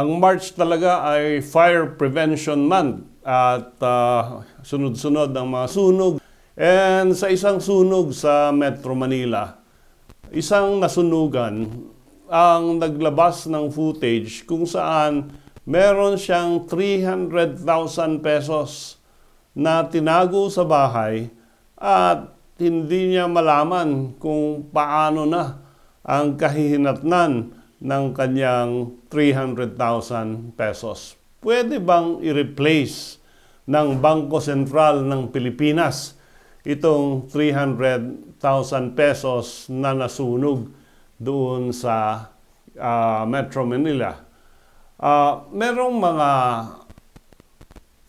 Ang March talaga ay Fire Prevention Month at ah, sunod-sunod ang mga sunog. And sa isang sunog sa Metro Manila, isang nasunugan ang naglabas ng footage kung saan meron siyang 300,000 pesos na tinago sa bahay at hindi niya malaman kung paano na ang kahihinatnan ng kanyang 300,000 pesos. Pwede bang i-replace ng Bangko Sentral ng Pilipinas itong 300,000 pesos na nasunog doon sa ah, Metro Manila? Ah, merong mga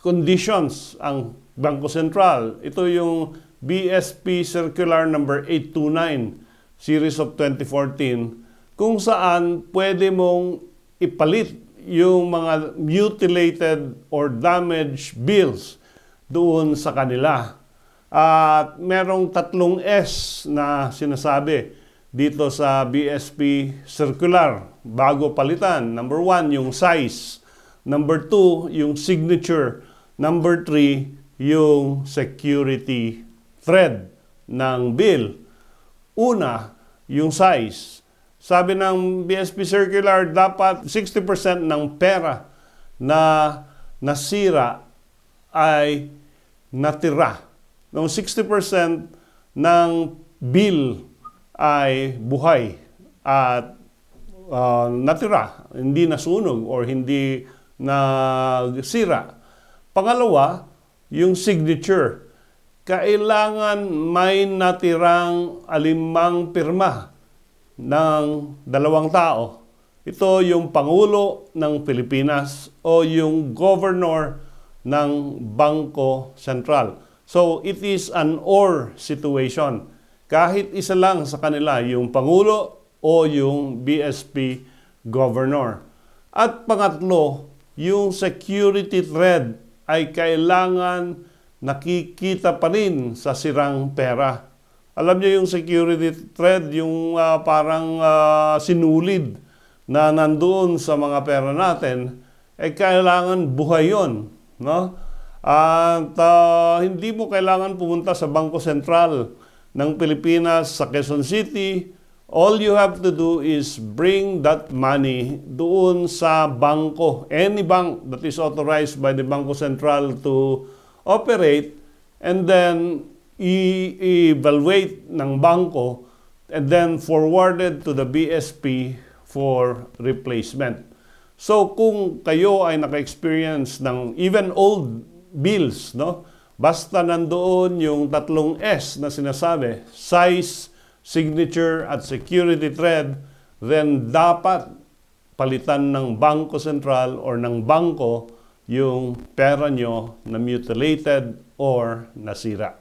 conditions ang Bangko Sentral. Ito yung BSP Circular number 829 series of 2014 kung saan pwede mong ipalit yung mga mutilated or damaged bills doon sa kanila. At merong tatlong S na sinasabi dito sa BSP Circular bago palitan. Number one, yung size. Number two, yung signature. Number three, yung security thread ng bill. Una, yung size. Sabi ng BSP Circular, dapat 60% ng pera na nasira ay natira. Nung 60% ng bill ay buhay at uh, natira, hindi nasunog or hindi nasira. Pangalawa, yung signature. Kailangan may natirang alimang pirma ng dalawang tao. Ito yung Pangulo ng Pilipinas o yung Governor ng Bangko Sentral. So it is an or situation. Kahit isa lang sa kanila, yung Pangulo o yung BSP Governor. At pangatlo, yung security thread ay kailangan nakikita pa rin sa sirang pera. Alam niyo yung security thread, yung ah, parang ah, sinulid na nandoon sa mga pera natin, ay kailangan buhay yon, no? At ah, hindi mo kailangan pumunta sa Bangko Sentral ng Pilipinas sa Quezon City. All you have to do is bring that money doon sa bangko, any bank that is authorized by the Bangko Sentral to operate and then i-evaluate ng bangko and then forwarded to the BSP for replacement. So kung kayo ay naka-experience ng even old bills, no? Basta nandoon yung tatlong S na sinasabi, size, signature at security thread, then dapat palitan ng Bangko Sentral or ng bangko yung pera nyo na mutilated or nasira.